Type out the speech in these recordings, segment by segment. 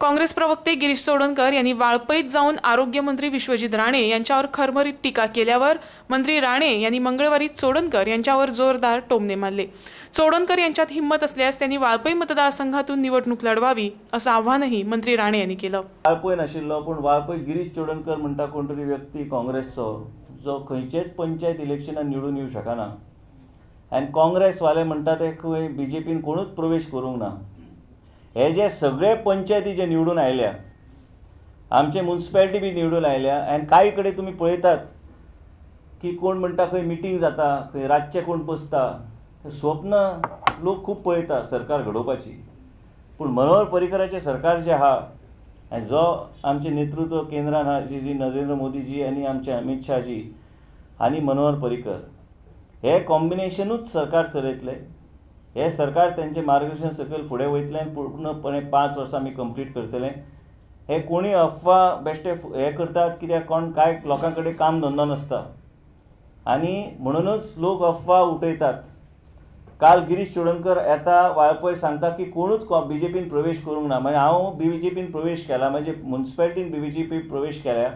काँग्रेस प्रवक्ते गिरीश चोडणकर यांनी वाळपईत जाऊन आरोग्यमंत्री विश्वजित राणे यांच्यावर खरमरीत टीका केल्यावर मंत्री राणे यांनी मंगळवारी चोडणकर यांच्यावर जोरदार टोमणे मारले. चोडणकर यांच्यात हिंमत असल्यास त्यांनी वाळपई मतदारसंघातून निवडणूक लढवावी असं आव्हानही मंत्री राणे यांनी केलं. वाळपय नाशिल्लो पूण वाळपय गिरीश चोडणकर म्हणटा कोण तरी व्यक्ती काँग्रेसचो जो खंयचेच पंचायत इलेक्शनात निवडून येऊ शकना. आनी काँग्रेसवाले म्हणटा ते खंय बी जे पीन कोणूच प्रवेश करूंक ना. हे जे सगळे पंचायती जे निवडून आयल्या आमचे म्युन्सिपॅलिटी बी निवडून आयल्या आनी कांय कडेन तुमी पळयतात की कोण म्हणटा खंय मिटींग जाता खंय रातचे कोण बसता स्वप्न लोक खूब पळयता सरकार घडोवपाची. पूण मनोहर पर्रीकराचें सरकार जें आहा आणि जो आमचें नेतृत्व केंद्रान आहा जी जी नरेंद्र मोदीजी आनी आमचे अमित शाहजी आनी मनोहर पर्रीकर हे कॉम्बिनेशनूच सरकार चलयतले. हे सरकार त्यांचे मार्गदर्शन सकयल फुडें वयतलें आनी पूर्णपणे पांच वर्सां आमी कंप्लीट करतले. हे कोणी अफवा बेश्टे हे करतात कित्याक कोण कांय लोकां कडेन काम धंदो नासता. आनी म्हणूनच लोक अफवा उठयतात काल गिरीश चोडणकर येता वाळपय सांगता की कोणूच बी जे पीन प्रवेश करूंक ना म्हणजे हांव बी जे पीन प्रवेश केला. म्हणजे म्युन्सिपॅलिटीन बी जे पी प्रवेश केल्या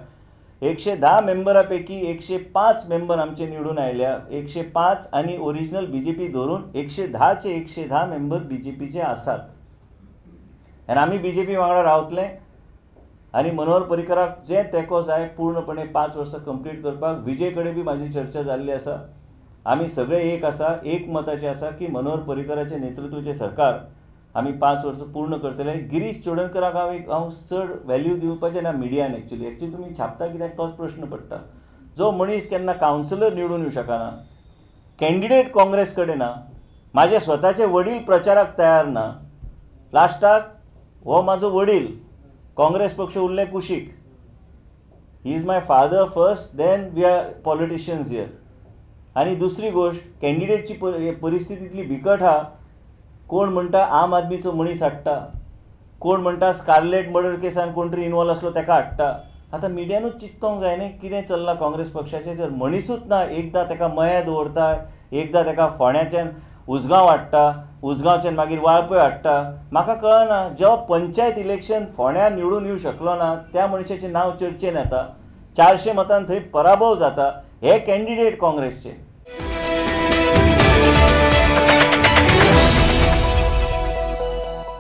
एकशे धा मेंबरा पैकी एकशे पांच मेंबर आमचे निवडून आयल्या एकशे पांच आनी ओरिजिनल बी जे पी धरून एकशे धाचे एकशे धा मेंबर बी जे पीचे आसात आनी आमी बी जे पी वांगडा रावतले. आनी मनोहर पर्रीकराक जे तेंको जाय पूर्णपणे पांच वर्सां कंप्लीट करपाक विजय कडेन बी म्हाजी चर्चा जाल्ली आसा आमी सगळे एक आसा एक मताचे आसा की मनोहर पर्रीकराचे नेतृत्वाचें सरकार आमी पांच वर्सां पूर्ण करतले गिरीश चोडणकराक हांव एक हांव चड वॅल्यू दिवपाचें ना मिडियान एक्चुली एक्चुली तुमी छापता कित्याक तोच प्रश्न पडटा जो मनीस केन्ना कावन्सिलर निवडून येवं शकना. कॅन्डिडेट काँग्रेस कडेन ना. म्हाजे स्वताचे वडील प्रचाराक तयार ना. लास्टाक हो म्हाजो वडील काँग्रेस पक्ष उरलें कुशीक. He is my father first then we are politicians here आनी दुसरी गोश्ट कॅन्डिडेटची परिस्थिती इतली बिकट आहा कोण म्हणटा आम आदमीचो मनीस हाडटा कोण म्हणटा स्कारलेट मर्डर केसान कोण तरी इनवॉल्व आसलो ताका हाडटा आतां मिडियानूच चिंतोंक जाय न्ही कितें चल्लां काँग्रेस पक्षाचें. जर मनीसूच ना एकदां ताका मया दवरता एकदां ताका फोण्याच्यान उजगांव हाडटा उजगांवच्यान मागीर वाळपय हाडटा. म्हाका कळना जो पंचायत इलेक्शन फोण्यान निवडून येवं शकलो ना त्या मनशाचें नांव चर्चेन येता. चारशे मतान थंय पराभव जाता हे कॅन्डिडेट काँग्रेसचे.